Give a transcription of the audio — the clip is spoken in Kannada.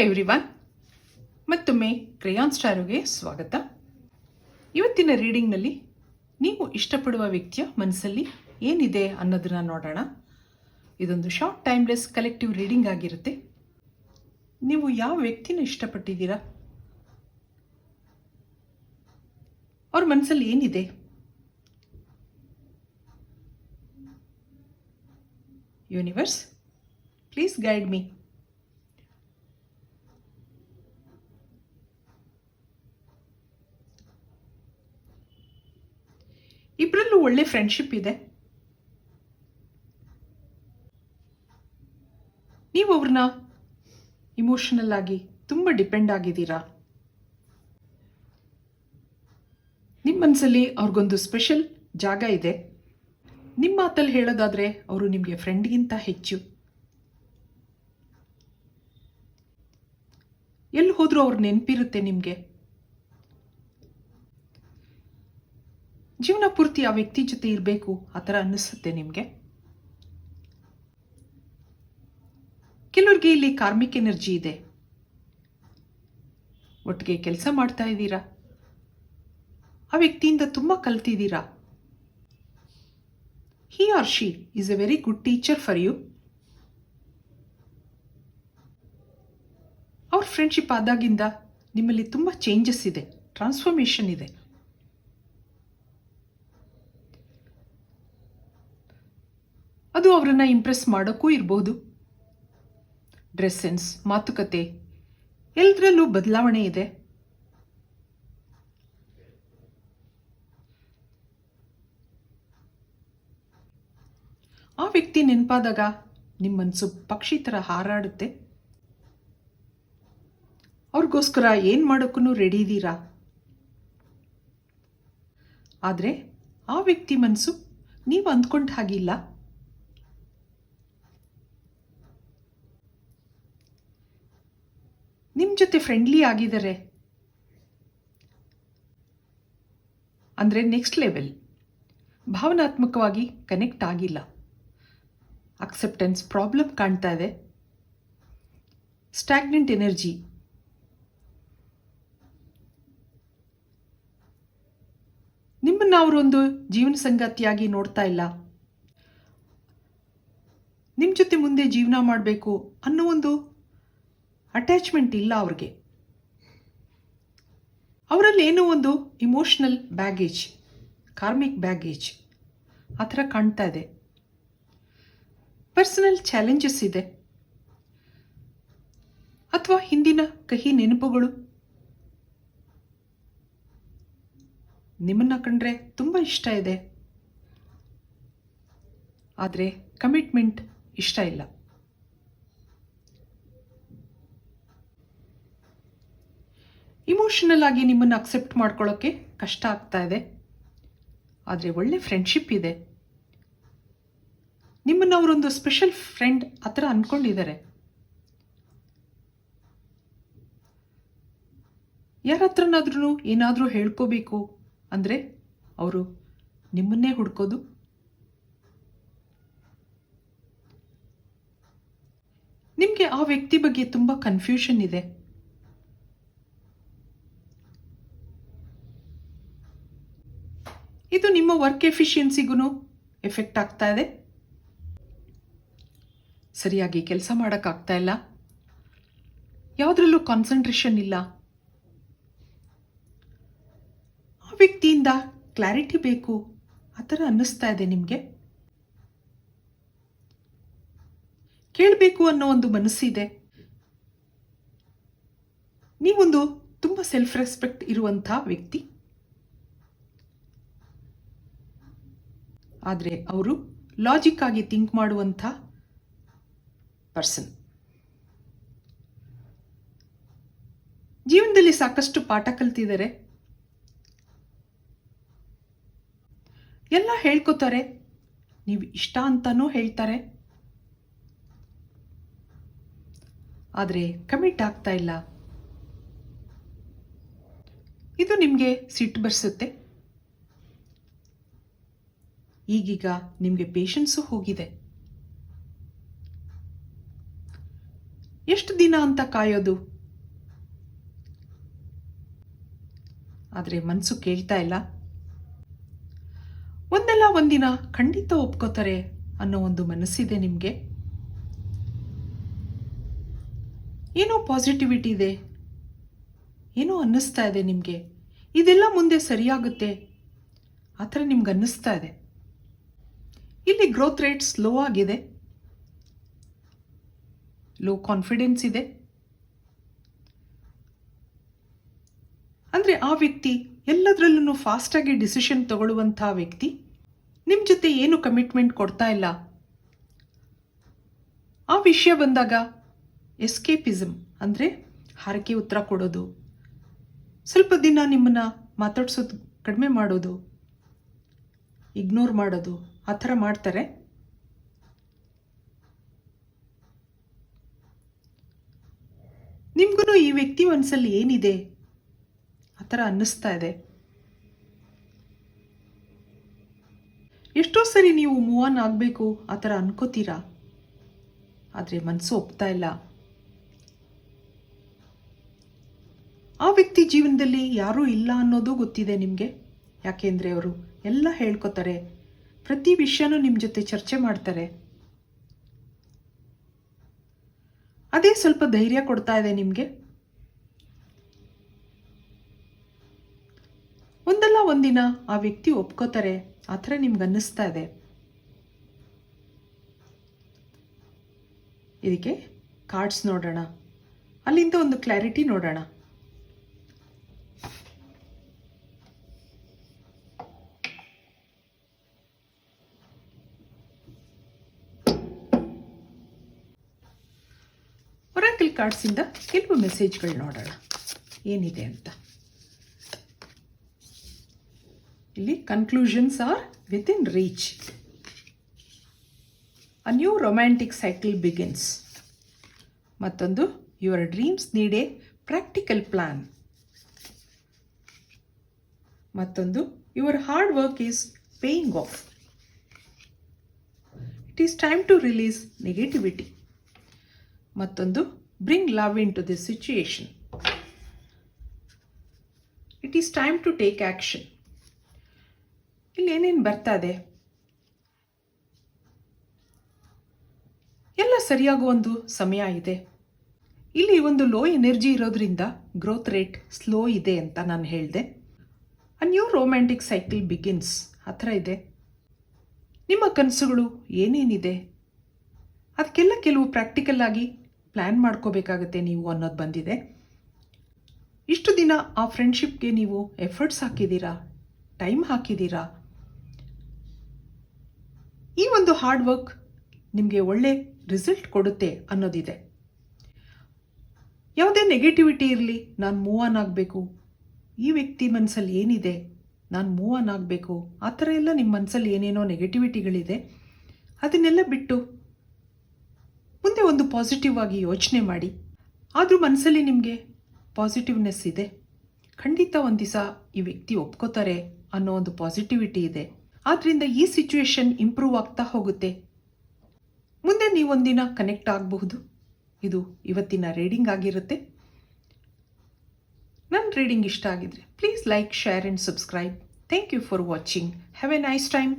ಎವ್ರಿವನ್ ಮತ್ತೊಮ್ಮೆ ಕ್ರೇಯಾನ್ ಸ್ಟಾರುಗೆ ಸ್ವಾಗತ. ಇವತ್ತಿನ ರೀಡಿಂಗ್ನಲ್ಲಿ ನೀವು ಇಷ್ಟಪಡುವ ವ್ಯಕ್ತಿಯ ಮನಸ್ಸಲ್ಲಿ ಏನಿದೆ ಅನ್ನೋದನ್ನ ನೋಡೋಣ. ಇದೊಂದು ಶಾರ್ಟ್ ಟೈಮ್ಲೆಸ್ ಕಲೆಕ್ಟಿವ್ ರೀಡಿಂಗ್ ಆಗಿರುತ್ತೆ. ನೀವು ಯಾವ ವ್ಯಕ್ತಿನ ಇಷ್ಟಪಟ್ಟಿದ್ದೀರಾ? ಅವ್ರ ಮನಸ್ಸಲ್ಲಿ ಏನಿದೆ? ಯೂನಿವರ್ಸ್ ಪ್ಲೀಸ್ ಗೈಡ್ ಮೀ ಒಳ್ಳೆ ಫ್ರೆಂಡ್ಶಿಪ್ ಇದೆ. ನೀವು ಅವ್ರನ್ನ ಇಮೋಷನಲ್ ಆಗಿ ತುಂಬ ಡಿಪೆಂಡ್ ಆಗಿದ್ದೀರಾ? ನಿಮ್ಮ ಮನಸ್ಸಲ್ಲಿ ಅವ್ರಿಗೊಂದು ಸ್ಪೆಷಲ್ ಜಾಗ ಇದೆ. ನಿಮ್ಮ ಮಾತಲ್ಲಿ ಹೇಳೋದಾದ್ರೆ ಅವರು ನಿಮಗೆ ಫ್ರೆಂಡ್ಗಿಂತ ಹೆಚ್ಚು. ಎಲ್ಲಿ ಹೋದರೂ ಅವ್ರ ನೆನಪಿರುತ್ತೆ ನಿಮಗೆ. ಆ ವ್ಯಕ್ತಿ ಜೊತೆ ಇರಬೇಕು ಆ ಥರ ಅನ್ನಿಸುತ್ತೆ ನಿಮಗೆ? ಕೆಲವ್ರಿಗೆ ಇಲ್ಲಿ ಕಾರ್ಮಿಕ್ ಎನರ್ಜಿ ಇದೆ. ಒಟ್ಟಿಗೆ ಕೆಲಸ ಮಾಡ್ತಾ ಇದ್ದೀರಾ? ಆ ವ್ಯಕ್ತಿಯಿಂದ ತುಂಬ ಕಲ್ತಿದ್ದೀರಾ? He or she is a very good teacher for you ಅವ್ರ ಫ್ರೆಂಡ್ಶಿಪ್ ಆದಾಗಿಂದ ನಿಮ್ಮಲ್ಲಿ ತುಂಬ ಚೇಂಜಸ್ ಇದೆ ಟ್ರಾನ್ಸ್ಫಾರ್ಮೇಷನ್ ಇದೆ ಅದು ಇಂಪ್ರೆಸ್ ಮಾಡೋಕ್ಕೂ ಇರಬಹುದು ಡ್ರೆಸ್ ಸೆನ್ಸ್ ಮಾತುಕತೆ ಎಲ್ಲದರಲ್ಲೂ ಬದಲಾವಣೆ ಇದೆ. ಆ ವ್ಯಕ್ತಿ ನೆನಪಾದಾಗ ನಿಮ್ಮ ಮನಸ್ಸು ಪಕ್ಷಿ ಥರ ಹಾರಾಡುತ್ತೆ. ಅವ್ರಿಗೋಸ್ಕರ ಏನು ಮಾಡೋಕ್ಕೂ ರೆಡಿ ಇದ್ದೀರಾ ಆದರೆ ಆ ವ್ಯಕ್ತಿ ಮನಸ್ಸು ನೀವು ಅಂದ್ಕೊಂಡ ಹಾಗಿಲ್ಲ ನಿಮ್ಮ ಜೊತೆ ಫ್ರೆಂಡ್ಲಿ ಆಗಿದ್ದಾರೆ. ಅಂದರೆ ನೆಕ್ಸ್ಟ್ ಲೆವೆಲ್ ಭಾವನಾತ್ಮಕವಾಗಿ ಕನೆಕ್ಟ್ ಆಗಿಲ್ಲ. ಅಕ್ಸೆಪ್ಟೆನ್ಸ್ ಪ್ರಾಬ್ಲಮ್ ಕಾಣ್ತಾ ಇದೆ. ಸ್ಟ್ಯಾಗ್ನೆಂಟ್ ಎನರ್ಜಿ ನಿಮ್ಮನ್ನು ಅವರೊಂದು ಜೀವನ ಸಂಗಾತಿಯಾಗಿ ನೋಡ್ತಾ ಇಲ್ಲ. ನಿಮ್ಮ ಜೊತೆ ಮುಂದೆ ಜೀವನ ಮಾಡಬೇಕು ಅನ್ನೋ ಒಂದು ಅಟ್ಯಾಚ್ಮೆಂಟ್ ಇಲ್ಲ ಅವ್ರಿಗೆ. ಅವರಲ್ಲಿ ಏನೋ ಒಂದು ಇಮೋಷ್ನಲ್ ಬ್ಯಾಗೇಜ್ ಕಾರ್ಮಿಕ್ ಬ್ಯಾಗೇಜ್ ಆ ಥರ ಕಾಣ್ತಾ ಇದೆ. ಪರ್ಸನಲ್ ಚಾಲೆಂಜಸ್ ಇದೆ. ಅಥವಾ ಹಿಂದಿನ ಕಹಿ ನೆನಪುಗಳು. ನಿಮ್ಮನ್ನು ಕಂಡ್ರೆ ತುಂಬ ಇಷ್ಟ ಇದೆ. ಆದರೆ ಕಮಿಟ್ಮೆಂಟ್ ಇಷ್ಟ ಇಲ್ಲ. ಇಮೋಷನಲ್ ಆಗಿ ನಿಮ್ಮನ್ನು ಅಕ್ಸೆಪ್ಟ್ ಮಾಡ್ಕೊಳ್ಳೋಕ್ಕೆ ಕಷ್ಟ ಆಗ್ತಾ ಇದೆ. ಆದರೆ ಒಳ್ಳೆ ಫ್ರೆಂಡ್ಶಿಪ್ ಇದೆ. ನಿಮ್ಮನ್ನು ಅವರೊಂದು ಸ್ಪೆಷಲ್ ಫ್ರೆಂಡ್ ಆ ಥರ ಅಂದ್ಕೊಂಡಿದ್ದಾರೆ ಯಾರ ಹತ್ರನಾದ್ರೂ ಏನಾದರೂ ಹೇಳ್ಕೋಬೇಕು ಅಂದರೆ ಅವರು ನಿಮ್ಮನ್ನೇ ಹುಡ್ಕೋದು. ನಿಮಗೆ ಆ ವ್ಯಕ್ತಿ ಬಗ್ಗೆ ತುಂಬ ಕನ್ಫ್ಯೂಷನ್ ಇದೆ. ಇದು ನಿಮ್ಮ ವರ್ಕ್ ಎಫಿಷಿಯನ್ಸಿಗೂ ಎಫೆಕ್ಟ್ ಆಗ್ತಾ ಇದೆ? ಸರಿಯಾಗಿ ಕೆಲಸ ಮಾಡೋಕ್ಕಾಗ್ತಾ ಇಲ್ಲ. ಯಾವುದ್ರಲ್ಲೂ ಕಾನ್ಸಂಟ್ರೇಷನ್ ಇಲ್ಲ. ಆ ವ್ಯಕ್ತಿಯಿಂದ ಕ್ಲಾರಿಟಿ ಬೇಕು. ಆ ಥರ ಅನ್ನಿಸ್ತಾ ಇದೆ ನಿಮಗೆ? ಕೇಳಬೇಕು ಅನ್ನೋ ಒಂದು ಮನಸ್ಸಿದೆ. ನೀವೊಂದು ತುಂಬ ಸೆಲ್ಫ್ ರೆಸ್ಪೆಕ್ಟ್ ಇರುವಂಥ ವ್ಯಕ್ತಿ. ಆದರೆ ಅವರು ಲಾಜಿಕ್ ಆಗಿ ಥಿಂಕ್ ಮಾಡುವಂಥ ಪರ್ಸನ್ ಜೀವನದಲ್ಲಿ ಸಾಕಷ್ಟು ಪಾಠ ಕಲ್ತಿದ್ದಾರೆ. ಎಲ್ಲ ಹೇಳ್ಕೊತಾರೆ. ನೀವು ಇಷ್ಟ ಅಂತಾನೂ ಹೇಳ್ತಾರೆ. ಆದರೆ ಕಮಿಟ್ ಆಗ್ತಾ ಇಲ್ಲ. ಇದು ನಿಮಗೆ ಸಿಟ್ಟು ಬರ್ಸುತ್ತೆ. ಈಗೀಗ ನಿಮಗೆ ಪೇಷನ್ಸು ಹೋಗಿದೆ. ಎಷ್ಟು ದಿನ ಅಂತ ಕಾಯೋದು? ಆದರೆ ಮನಸ್ಸು ಕೇಳ್ತಾ ಇಲ್ಲ. ಒಂದಲ್ಲ ಒಂದಿನ ಖಂಡಿತ ಒಪ್ಕೋತಾರೆ ಅನ್ನೋ ಒಂದು ಮನಸ್ಸಿದೆ ನಿಮಗೆ. ಏನೋ ಪಾಸಿಟಿವಿಟಿ ಇದೆ. ಏನೋ ಅನ್ನಿಸ್ತಾ ಇದೆ ನಿಮಗೆ. ಇದೆಲ್ಲ ಮುಂದೆ ಸರಿಯಾಗುತ್ತೆ. ಆ ಥರ ನಿಮ್ಗೆ ಅನ್ನಿಸ್ತಾ ಇದೆ. ಇಲ್ಲಿ ಗ್ರೋತ್ ರೇಟ್ ಸ್ಲೋ ಆಗಿದೆ. ಲೋ ಕಾನ್ಫಿಡೆನ್ಸ್ ಇದೆ. ಅಂದರೆ ಆ ವ್ಯಕ್ತಿ ಎಲ್ಲದರಲ್ಲೂ ಫಾಸ್ಟಾಗಿ ಡಿಸಿಷನ್ ತಗೊಳ್ಳುವಂಥ ವ್ಯಕ್ತಿ ನಿಮ್ಮ ಜೊತೆ ಏನು ಕಮಿಟ್ಮೆಂಟ್ ಕೊಡ್ತಾ ಇಲ್ಲ. ಆ ವಿಷಯ ಬಂದಾಗ ಎಸ್ಕೇಪಿಸಮ್ ಅಂದರೆ ಹಾರಕೆ ಉತ್ತರ ಕೊಡೋದು. ಸ್ವಲ್ಪ ದಿನ ನಿಮ್ಮನ್ನು ಮಾತಾಡ್ಸೋದು ಕಡಿಮೆ ಮಾಡೋದು. ಇಗ್ನೋರ್ ಮಾಡೋದು. ಆ ಥರ ಮಾಡ್ತಾರೆ. ನಿಮ್ಗೂ ಈ ವ್ಯಕ್ತಿ ಮನಸ್ಸಲ್ಲಿ ಏನಿದೆ? ಆ ಥರ ಅನ್ನಿಸ್ತಾ ಇದೆ. ಎಷ್ಟೋ ಸರಿ ನೀವು ಮೂವ್ ಆನ್ ಆಗಬೇಕು, ಆ ಥರ ಅನ್ಕೋತೀರಾ? ಆದರೆ ಮನಸ್ಸು ಒಪ್ತಾ ಇಲ್ಲ. ಆ ವ್ಯಕ್ತಿ ಜೀವನದಲ್ಲಿ ಯಾರೂ ಇಲ್ಲ ಅನ್ನೋದು ಗೊತ್ತಿದೆ ನಿಮಗೆ? ಯಾಕೆಂದರೆ ಅವರು ಎಲ್ಲ ಹೇಳ್ಕೊತಾರೆ ಪ್ರತಿ ವಿಷಯನೂ ನಿಮ್ಮ ಜೊತೆ ಚರ್ಚೆ ಮಾಡ್ತಾರೆ. ಅದೇ ಸ್ವಲ್ಪ ಧೈರ್ಯ ಕೊಡ್ತಾ ಇದೆ ನಿಮಗೆ? ಒಂದಲ್ಲ ಒಂದಿನ ಆ ವ್ಯಕ್ತಿ ಒಪ್ಕೋತಾರೆ, ಆ ಥರ ನಿಮ್ಗೆ ಅನ್ನಿಸ್ತಾ ಇದೆ. ಇದಕ್ಕೆ ಕಾರ್ಡ್ಸ್ ನೋಡೋಣ. ಅಲ್ಲಿಂದ ಒಂದು ಕ್ಲಾರಿಟಿ ನೋಡೋಣ. ಕಾರ್ಡ್ಸಿಂದ ಕೆಲವು ಮೆಸೇಜ್ಗಳು ನೋಡೋಣ. ಏನಿದೆ ಅಂತ. ಇಲ್ಲಿ conclusions are within reach a new romantic cycle begins ಮತ್ತೊಂದು your dreams need a practical plan ಮತ್ತೊಂದು your hard work is paying off it is time to release negativity ಮತ್ತೊಂದು bring love into this situation. It is time to take action ಇಲ್ಲಿ ಏನೇನು ಬರ್ತಾ ಇದೆ? ಎಲ್ಲ ಸರಿಯಾಗುವ ಒಂದು ಸಮಯ ಇದೆ. ಇಲ್ಲಿ ಒಂದು ಲೋ ಎನರ್ಜಿ ಇರೋದ್ರಿಂದ ಗ್ರೋತ್ ರೇಟ್ ಸ್ಲೋ ಇದೆ ಅಂತ ನಾನು ಹೇಳಿದೆ. A new romantic cycle begins ಆ ಥರ ಇದೆ. ನಿಮ್ಮ ಕನಸುಗಳು ಏನೇನಿದೆ? ಅದಕ್ಕೆಲ್ಲ ಕೆಲವು ಪ್ರಾಕ್ಟಿಕಲ್ ಆಗಿ ಪ್ಲ್ಯಾನ್ ಮಾಡ್ಕೋಬೇಕಾಗತ್ತೆ ನೀವು ಅನ್ನೋದು ಬಂದಿದೆ. ಇಷ್ಟು ದಿನ ಆ ಫ್ರೆಂಡ್ಶಿಪ್ಗೆ ನೀವು ಎಫರ್ಟ್ಸ್ ಹಾಕಿದ್ದೀರಾ? ಟೈಮ್ ಹಾಕಿದ್ದೀರಾ? ಈ ಒಂದು ಹಾರ್ಡ್ ವರ್ಕ್ ನಿಮಗೆ ಒಳ್ಳೆ ರಿಸಲ್ಟ್ ಕೊಡುತ್ತೆ ಅನ್ನೋದಿದೆ. ಯಾವುದೇ ನೆಗೆಟಿವಿಟಿ ಇರಲಿ, ನಾನು ಮೂವ್ ಆನ್ ಆಗಬೇಕು. ಈ ವ್ಯಕ್ತಿ ಮನಸ್ಸಲ್ಲಿ ಏನಿದೆ? ನಾನು ಮೂವ್ ಆನ್ ಆಗಬೇಕು. ಆ ಥರ ಎಲ್ಲ ನಿಮ್ಮ ಮನಸ್ಸಲ್ಲಿ ಏನೇನೋ ನೆಗೆಟಿವಿಟಿಗಳಿದೆ ಅದನ್ನೆಲ್ಲ ಬಿಟ್ಟು ಮುಂದೆ ಒಂದು ಪಾಸಿಟಿವ್ ಆಗಿ ಯೋಚನೆ ಮಾಡಿ. ಆದರೂ ಮನಸ್ಸಲ್ಲಿ ನಿಮಗೆ ಪಾಸಿಟಿವ್ನೆಸ್ ಇದೆ. ಖಂಡಿತ ಒಂದು ದಿವಸ ಈ ವ್ಯಕ್ತಿ ಒಪ್ಕೋತಾರೆ ಅನ್ನೋ ಒಂದು ಪಾಸಿಟಿವಿಟಿ ಇದೆ. ಆದ್ದರಿಂದ ಈ ಸಿಚುವೇಶನ್ ಇಂಪ್ರೂವ್ ಆಗ್ತಾ ಹೋಗುತ್ತೆ. ಮುಂದೆ ನೀವೊಂದಿನ ಕನೆಕ್ಟ್ ಆಗಬಹುದು. ಇದು ಇವತ್ತಿನ ರೀಡಿಂಗ್ ಆಗಿರುತ್ತೆ. ನನ್ನ ರೀಡಿಂಗ್ ಇಷ್ಟ ಆಗಿದ್ರೆ please like share and subscribe thank you for watching have a nice time